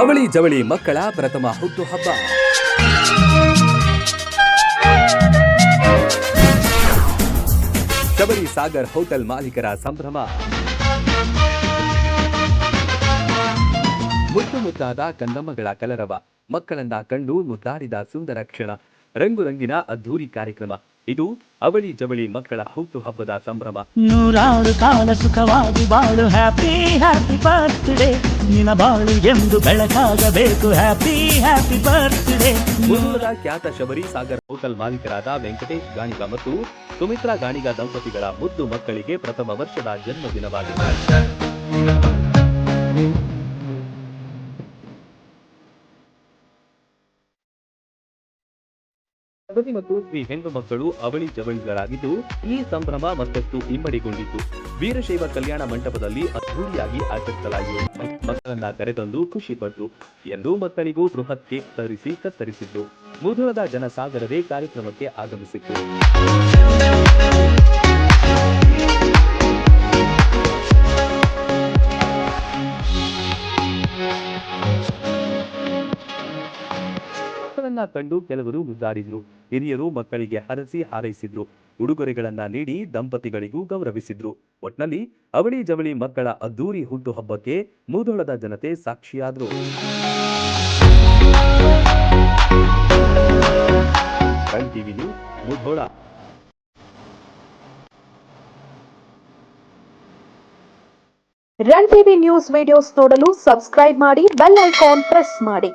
ಅವಳಿ ಜವಳಿ ಮಕ್ಕಳ ಪ್ರಥಮ ಹುಟ್ಟುಹಬ್ಬ ಶಬರಿ ಸಾಗರ್ ಹೋಟೆಲ್ ಮಾಲೀಕರ ಸಂಭ್ರಮ. ಮುದ್ದು ಮುದ್ದಾದ ಕಂದಮ್ಮಗಳ ಕಲರವ, ಮಕ್ಕಳನ್ನ ಕಂಡು ಮುದ್ದಾಡಿದ ಸುಂದರ ಕ್ಷಣ. ರಂಗು ರಂಗಿನ ಅದ್ಧೂರಿ ಕಾರ್ಯಕ್ರಮ, ಇದು ಅವಳಿ ಜವಳಿ ಮಕ್ಕಳ ಹುಟ್ಟುಹಬ್ಬದ ಸಂಭ್ರಮ. ನೂರಾರು ಕಾಲ ಸುಖವಾಗಿ ಬಾಳು ಹ್ಯಾಪಿ ಹ್ಯಾಪಿ ಬರ್ತ್ಡೇ ನಿನ ಬಾಳು ಎಂದು ಬೆಳಕಾಗಬೇಕು. ಹ್ಯಾಪಿ ಹ್ಯಾಪಿ ಬರ್ತ್ಡೇ ಮುಧೋಳದ ಖ್ಯಾತ ಶಬರಿ ಸಾಗರ್ ಹೋಟೆಲ್ ಮಾಲೀಕರಾದ ವೆಂಕಟೇಶ್ ಗಾಣಿಗ ಮತ್ತು ಸುಮಿತ್ರಾ ಗಾಣಿಗ ದಂಪತಿಗಳ ಮುದ್ದು ಮಕ್ಕಳಿಗೆ ಪ್ರಥಮ ವರ್ಷದ ಜನ್ಮದಿನವಾಗಿದೆ. ದಂಪತಿ ಮತ್ತು ಶ್ರೀ ಹೆಣ್ಣು ಮಕ್ಕಳು ಅವಳಿ ಜವಳಿಗಳಾಗಿದ್ದು ಈ ಸಂಭ್ರಮ ಮತ್ತಷ್ಟು ಇಮ್ಮಡಿಗೊಂಡಿತು ವೀರಶೈವ ಕಲ್ಯಾಣ ಮಂಟಪದಲ್ಲಿ ಅದ್ಧೂರಿಯಾಗಿ ಆಚರಿಸಲಾಗಿದೆ ಮಕ್ಕಳನ್ನ ಕರೆತಂದು ಖುಷಿ ಪಟ್ಟರು ಎಂದು ಮಕ್ಕಳಿಗೂ ಬೃಹತ್ ಕೇಕ್ ತರಿಸಿ ಕತ್ತರಿಸಿದ್ದು. ಮುಧೋಳದ ಜನಸಾಗರವೇ ಕಾರ್ಯಕ್ರಮಕ್ಕೆ ಆಗಮಿಸಿತ್ತು. ಮಕ್ಕಳನ್ನ ಕಂಡು ಕೆಲವರು ಮುದ್ದಾಡಿದ್ರು ಹಿರಿಯರು ಮಕ್ಕಳಿಗೆ ಹರಸಿ ಹಾರೈಸಿದ್ರು. ಉಡುಗೊರೆಗಳನ್ನ ನೀಡಿ ದಂಪತಿಗಳಿಗೂ ಗೌರವಿಸಿದ್ರು. ಒಟ್ನಲ್ಲಿ ಅವಳಿ ಜವಳಿ ಮಕ್ಕಳ ಅದ್ದೂರಿ ಹುಟ್ಟುಹಬ್ಬಕ್ಕೆ ಮುದೋಳದ ಜನತೆ ಸಾಕ್ಷಿಯಾದ್ರು. ರಣ್ ಟಿವಿ ನ್ಯೂಸ್ ವಿಡಿಯೋಸ್ ನೋಡಲು ಸಬ್ಸ್ಕ್ರೈಬ್ ಮಾಡಿ, ಬೆಲ್ ಐಕಾನ್ ಪ್ರೆಸ್ ಮಾಡಿ.